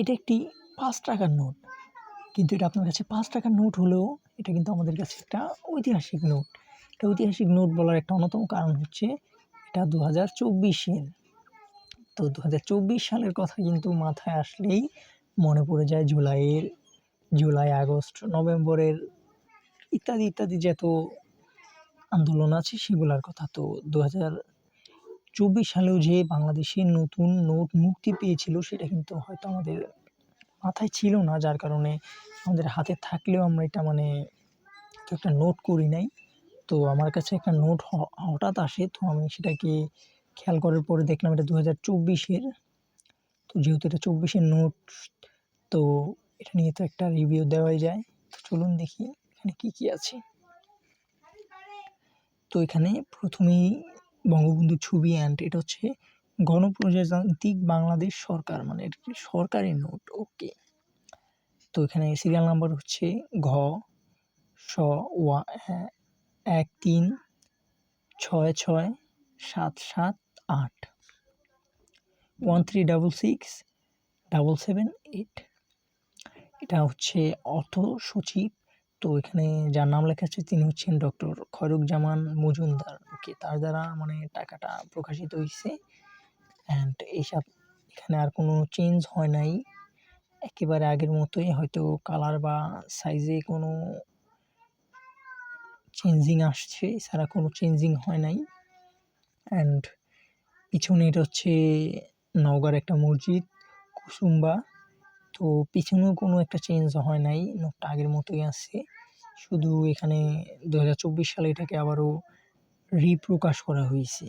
এটা একটি পাঁচ টাকার নোট। কিন্তু এটা আপনার কাছে পাঁচ টাকার নোট হলেও এটা কিন্তু আমাদের কাছে একটা ঐতিহাসিক নোট। এটা ঐতিহাসিক নোট বলার একটা অন্যতম কারণ হচ্ছে এটা দু হাজার চব্বিশের। তো দু হাজার চব্বিশ সালের কথা কিন্তু মাথায় আসলেই মনে পড়ে যায় জুলাইয়ের, জুলাই, আগস্ট, নভেম্বরের ইত্যাদি ইত্যাদি যত আন্দোলন আছে সেগুলোর কথা। তো দু হাজার চব্বিশ সালেও যে বাংলাদেশে নতুন নোট মুক্তি পেয়েছিল, সেটা কিন্তু হয়তো আমাদের মাথায় ছিল না, যার কারণে আমাদের হাতে থাকলেও আমরা এটা মানে একটা নোট করি নাই। তো আমার কাছে একটা নোট হঠাৎ আসে, তো আমি সেটাকে খেয়াল করার পরে দেখলাম এটা দু হাজার চব্বিশের। তো যেহেতু এটা চব্বিশের নোট, তো এটা নিয়ে তো একটা রিভিউ দেওয়াই যায়। তো চলুন দেখি এখানে কী কী আছে। তো এখানে প্রথমেই বঙ্গবন্ধুর ছবি অ্যান্ড এটা হচ্ছে গণপ্রজাতান্ত্রিক বাংলাদেশ সরকার মানে এটা সরকারি নোট? ওকে তো এখানে সিরিয়াল নাম্বার হচ্ছে ঘ, স, ওয়া এক, তিন, ছয় ছয়, সাত সাত, আট। One, three, double, six, double, seven, eight. এটা হচ্ছে অর্থ সচিব তো এখানে যার নাম লেখা আছে তিনি হচ্ছেন ডক্টর খয়রুজ্জামান মজুমদার। ওকে, তার দ্বারা মানে টাকাটা প্রকাশিত হয়েছে অ্যান্ড এইসব এখানে আর কোনো চেঞ্জ হয় নাই। একেবারে আগের মতোই হয়তো কালার বা সাইজে কোনো চেঞ্জিং আসছে, এছাড়া কোনো চেঞ্জিং হয় নাই। অ্যান্ড পিছনে এটা হচ্ছে নওগাঁর একটা মসজিদ, কুসুম্বা। তো পিছনেও কোনো একটা চেঞ্জ হয় নাই, নোটটা আগের মতোই আছে শুধু এখানে দু হাজার চব্বিশ সালে এটাকে আবারও রিপ্রকাশ করা হয়েছে।